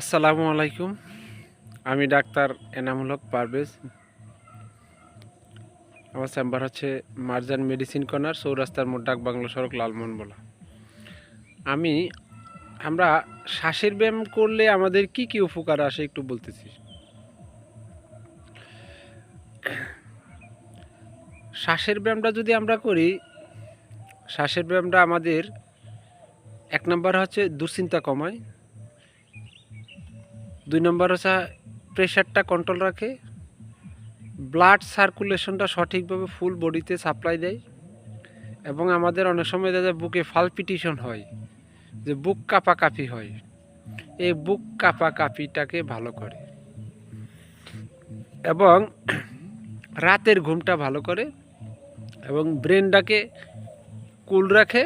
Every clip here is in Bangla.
আসসালামু আলাইকুম। আমি ডাক্তার এনামুল হক পারভেজ। আমার চেম্বার হচ্ছে মার্জান মেডিসিন কর্নার, চৌরাস্তার মোট ডাক বাংলা সড়ক, লালমোহন বলা। আমি, আমরা শ্বাসের ব্যায়াম করলে আমাদের কি কি উপকার আসে একটু বলতেছি। শ্বাসের ব্যায়ামটা যদি আমরা করি, শ্বাসের ব্যায়ামটা আমাদের এক নম্বর হচ্ছে দুশ্চিন্তা কমায়। দুই নম্বর হচ্ছে প্রেশারটা কন্ট্রোল রাখে। ব্লাড সার্কুলেশনটা সঠিকভাবে ফুল বডিতে সাপ্লাই দেয়। এবং আমাদের অনেক সময় দেখা যায় বুকে ফালপিটিশন হয়, যে বুক কাঁপাকাঁপি হয়। এই বুক কাঁপাকাঁপিটাকে ভালো করে। এবং রাতের ঘুমটা ভালো করে এবং ব্রেনটাকে কুল রাখে।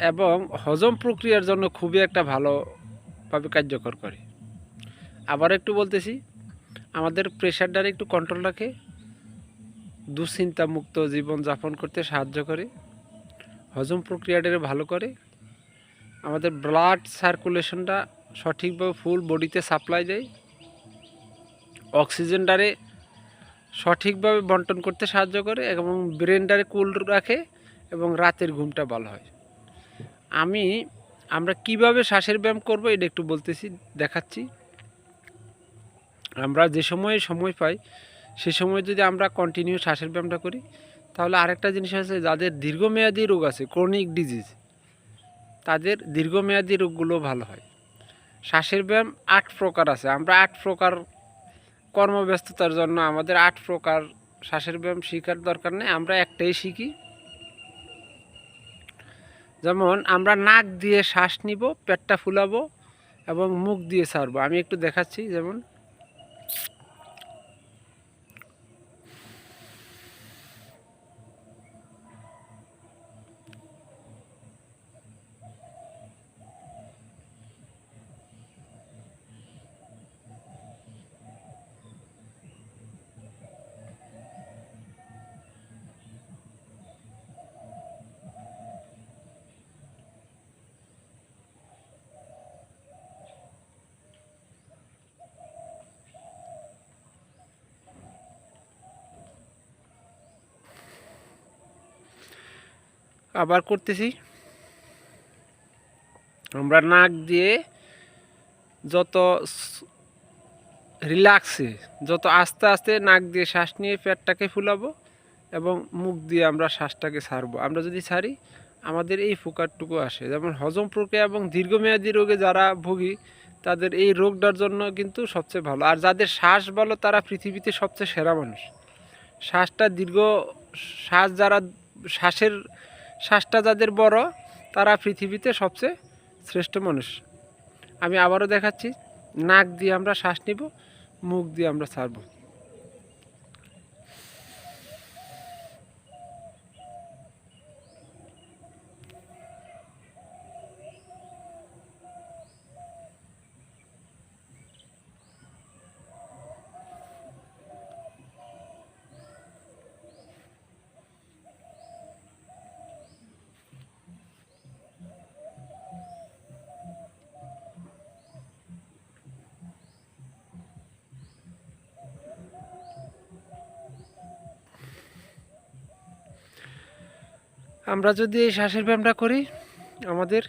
এবং হজম প্রক্রিয়ার জন্য খুবই একটা ভালোভাবে কার্যকর করে। আবার একটু বলতেছি, আমাদের প্রেশারটার একটু কন্ট্রোল রাখে দুশ্চিন্তা মুক্ত জীবন যাপন করতে সাহায্য করে, হজম প্রক্রিয়াটাকে ভালো করে, আমাদের ব্লাড সার্কুলেশনটা সঠিকভাবে ফুল বডিতে সাপ্লাই দেয় অক্সিজেনটারে সঠিকভাবে বন্টন করতে সাহায্য করে এবং ব্রেনটারে কুল রাখে এবং রাতের ঘুমটা ভালো হয়। আমি, আমরা কীভাবে শ্বাসের ব্যায়াম করব এটা একটু বলতেছি, দেখাচ্ছি। আমরা যে সময়ে সময় পাই, সে সময় যদি আমরা কন্টিনিউ শ্বাসের ব্যায়ামটা করি, তাহলে আরেকটা জিনিস আছে, যাদের দীর্ঘমেয়াদী রোগ আছে ক্রনিক ডিজিজ তাদের দীর্ঘমেয়াদী রোগগুলো ভালো হয়। শ্বাসের ব্যায়াম আট প্রকার আছে, আমরা আট প্রকার কর্মব্যস্ততার জন্য আমাদের আট প্রকার শ্বাসের ব্যায়াম শেখার দরকার নেই, আমরা একটাই শিখি। যেমন, আমরা নাক দিয়ে শ্বাস নিব, পেটটা ফুলাবো এবং মুখ দিয়ে ছাড়বো আমি একটু দেখাচ্ছি, যেমন আবার করতেছি। আমরা নাক দিয়ে যত রিল্যাক্সে, যত আস্তে আস্তে নাক দিয়ে শ্বাস নিয়ে পেটটাকে ফুলাবো এবং মুখ দিয়ে আমরা শ্বাসটাকে ছাড়বো। আমরা যদি ছাড়ি, আমাদের এই ফুকারটুকু আসে। যেমন হজম প্রক্রিয়া এবং দীর্ঘমেয়াদী রোগে যারা ভুগি, তাদের এই রোগটার জন্য কিন্তু সবচেয়ে ভালো। আর যাদের শ্বাস ভালো তারা পৃথিবীতে সবচেয়ে সেরা মানুষ। শ্বাসটা দীর্ঘ, শ্বাস যারা, শ্বাসের শ্বাসটা যাদের বড়, তারা পৃথিবীতে সবচেয়ে শ্রেষ্ঠ মানুষ। আমি আবারও দেখাচ্ছি, নাক দিয়ে আমরা শ্বাস নিব, মুখ দিয়ে আমরা ছাড়ব। আমরা যদি এই শ্বাসের ব্যায়ামটা করি, আমাদের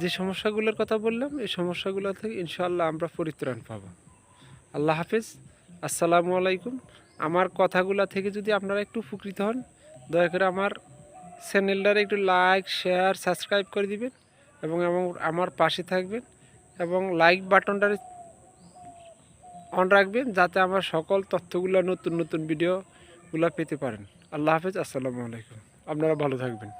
যে সমস্যাগুলোর কথা বললাম, এই সমস্যাগুলো থেকে ইনশাআল্লাহ আমরা পরিত্রাণ পাবো। আল্লাহ হাফেজ। আসসালামু আলাইকুম। আমার কথাগুলো থেকে যদি আপনারা একটু উপকৃত হন, দয়া করে আমার চ্যানেলটার একটু লাইক, শেয়ার, সাবস্ক্রাইব করে দিবেন এবং এবং আমার পাশে থাকবেন এবং লাইক বাটনটার অন রাখবেন যাতে আমার সকল তথ্যগুলো নতুন নতুন ভিডিওগুলো পেতে পারেন। আল্লাহ হাফেজ। আসসালামু আলাইকুম। আপনারা ভালো থাকবেন।